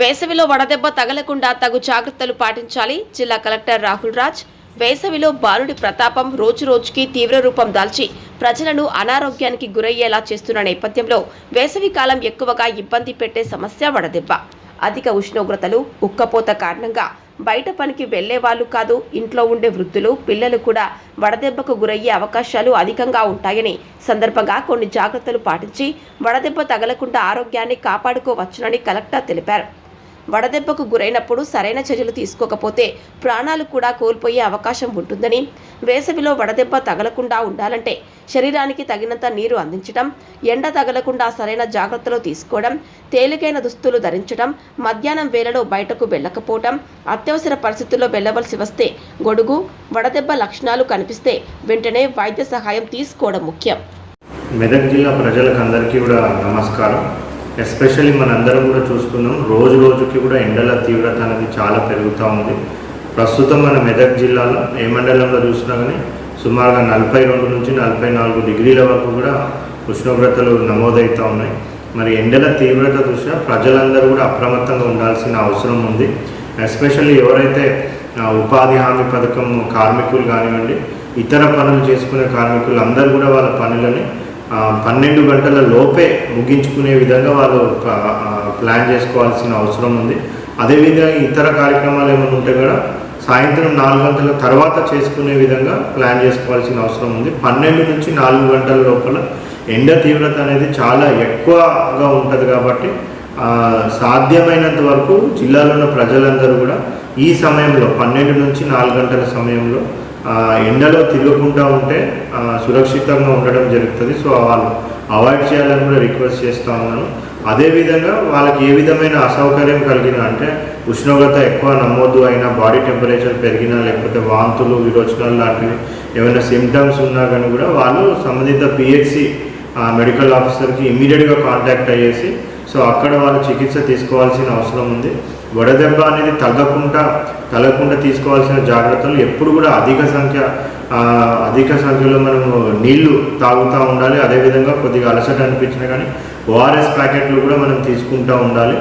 వేసవిలో వడదెబ్బ తగలకుండా తగు జాగ్రత్తలు పాటించాలి. జిల్లా కలెక్టర్ రాహుల్ రాజ్ వేసవిలో బాలుడి ప్రతాపం రోజు రోజుకి తీవ్ర రూపం దాల్చి ప్రజలను అనారోగ్యానికి గురయ్యేలా చేస్తున్న నేపథ్యంలో వేసవి కాలం ఎక్కువగా ఇబ్బంది పెట్టే సమస్య వడదెబ్బ. అధిక ఉష్ణోగ్రతలు ఉక్కపోత కారణంగా బయట పనికి వెళ్ళే వాళ్ళు కాదు ఇంట్లో ఉండే వృద్ధులు పిల్లలు కూడా వడదెబ్బకు గురయ్యే అవకాశాలు అధికంగా ఉంటాయని సందర్భంగా కొన్ని జాగ్రత్తలు పాటించి వడదెబ్బ తగలకుండా ఆరోగ్యాన్ని కాపాడుకోవచ్చునని కలెక్టర్ తెలిపారు. వడదెబ్బకు గురైనప్పుడు సరైన చర్యలు తీసుకోకపోతే ప్రాణాలు కూడా కోల్పోయే అవకాశం ఉంటుందని. వేసవిలో వడదెబ్బ తగలకుండా ఉండాలంటే శరీరానికి తగినంత నీరు అందించడం ఎండ తగలకుండా సరైన జాగ్రత్తలు తీసుకోవడం తేలికైన దుస్తులు ధరించడం మధ్యాహ్నం వేళలో బయటకు వెళ్ళకపోవడం అత్యవసర పరిస్థితుల్లో వెళ్ళవలసి వస్తే గొడుగు వడదెబ్బ లక్షణాలు కనిపిస్తే వెంటనే వైద్య సహాయం తీసుకోవడం ముఖ్యం. మెదక్ జిల్లా ప్రజలకు అందరికీ కూడా నమస్కారం. ఎస్పెషల్లీ మనందరం కూడా చూస్తున్నాం రోజు రోజుకి కూడా ఎండల తీవ్రత అనేది చాలా పెరుగుతూ ఉంది. ప్రస్తుతం మన మెదక్ జిల్లాలో ఏ మండలంలో చూసినా కానీ సుమారుగా నలభై రెండు నుంచి నలభై నాలుగు డిగ్రీల వరకు కూడా ఉష్ణోగ్రతలు నమోదవుతూ ఉన్నాయి. మరి ఎండల తీవ్రత దృష్ట్యా ప్రజలందరూ కూడా అప్రమత్తంగా ఉండాల్సిన అవసరం ఉంది. ఎస్పెషల్లీ ఎవరైతే ఉపాధి హామీ పథకం కార్మికులు కానివ్వండి ఇతర పనులు చేసుకునే కార్మికులు అందరూ కూడా వాళ్ళ పనులని పన్నెండు గంటల లోపే ముగించుకునే విధంగా వాళ్ళు ప్లాన్ చేసుకోవాల్సిన అవసరం ఉంది. అదేవిధంగా ఇతర కార్యక్రమాలు ఏమైనా ఉంటే కూడా సాయంత్రం నాలుగు గంటల తర్వాత చేసుకునే విధంగా ప్లాన్ చేసుకోవాల్సిన అవసరం ఉంది. పన్నెండు నుంచి నాలుగు గంటల లోపల ఎండ తీవ్రత అనేది చాలా ఎక్కువగా ఉంటుంది కాబట్టి సాధ్యమైనంత వరకు జిల్లాలో ఉన్న ప్రజలందరూ కూడా ఈ సమయంలో పన్నెండు నుంచి నాలుగు గంటల సమయంలో ఎండలో తిరగకుండా ఉంటే సురక్షితంగా ఉండడం జరుగుతుంది. సో వాళ్ళు అవాయిడ్ చేయాలని కూడా రిక్వెస్ట్ చేస్తూ ఉన్నాను. అదేవిధంగా వాళ్ళకి ఏ విధమైన అసౌకర్యం కలిగిన అంటే ఉష్ణోగ్రత ఎక్కువ నమోదు అయినా బాడీ టెంపరేచర్ పెరిగినా లేకపోతే వాంతులు విరోచనాలు లాంటివి ఏమైనా సిమ్టమ్స్ ఉన్నా కానీ కూడా వాళ్ళు సంబంధిత పిహెచ్సి మెడికల్ ఆఫీసర్కి ఇమీడియట్గా కాంటాక్ట్ అయ్యేసి సో అక్కడ వాళ్ళు చికిత్స తీసుకోవాల్సిన అవసరం ఉంది. వడదెబ్బ అనేది తగ్గకుండా తగలకుండా తీసుకోవాల్సిన జాగ్రత్తలు ఎప్పుడు కూడా అధిక సంఖ్య అధిక సంఖ్యలో మనము నీళ్ళు తాగుతూ ఉండాలి. అదేవిధంగా కొద్దిగా అలసట అనిపించినా కానీ ఓఆర్ఎస్ ప్యాకెట్లు కూడా మనం తీసుకుంటూ ఉండాలి.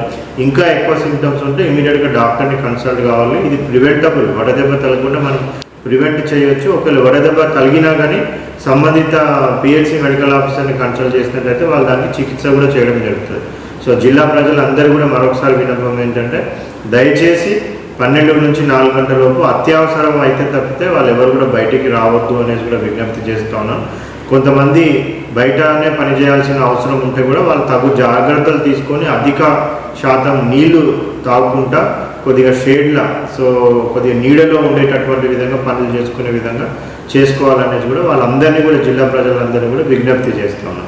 ఇంకా ఎక్కువ సిమ్టమ్స్ ఉంటే ఇమీడియట్గా డాక్టర్ని కన్సల్ట్ కావాలి. ఇది ప్రివెంటబుల్ వడదెబ్బ తగ్గకుండా మనం ప్రివెంట్ చేయొచ్చు. ఒకవేళ వడదెబ్బ తగిలినా కానీ సంబంధిత పిహెచ్సి మెడికల్ ఆఫీసర్ని కన్సల్ట్ చేసినట్లయితే వాళ్ళు దానికి చికిత్స కూడా చేయడం జరుగుతుంది. సో జిల్లా ప్రజలందరూ కూడా మరొకసారి విన్నపం ఏంటంటే దయచేసి పన్నెండు నుంచి నాలుగు గంటల లోపు అత్యవసరం అయితే తప్పితే వాళ్ళు ఎవరు కూడా బయటికి రావద్దు అనేసి కూడా విజ్ఞప్తి చేస్తూ ఉన్నాం. కొంతమంది బయటనే పని చేయాల్సిన అవసరం ఉంటే కూడా వాళ్ళు తగు జాగ్రత్తలు తీసుకొని అధిక శాతం నీళ్ళు తాగుకుంటా కొద్దిగా షేడ్ల సో కొద్దిగా నీడలో ఉండేటటువంటి విధంగా పనులు చేసుకునే విధంగా చేసుకోవాలనేది కూడా వాళ్ళందరినీ కూడా జిల్లా ప్రజలందరినీ కూడా విజ్ఞప్తి చేస్తున్నాం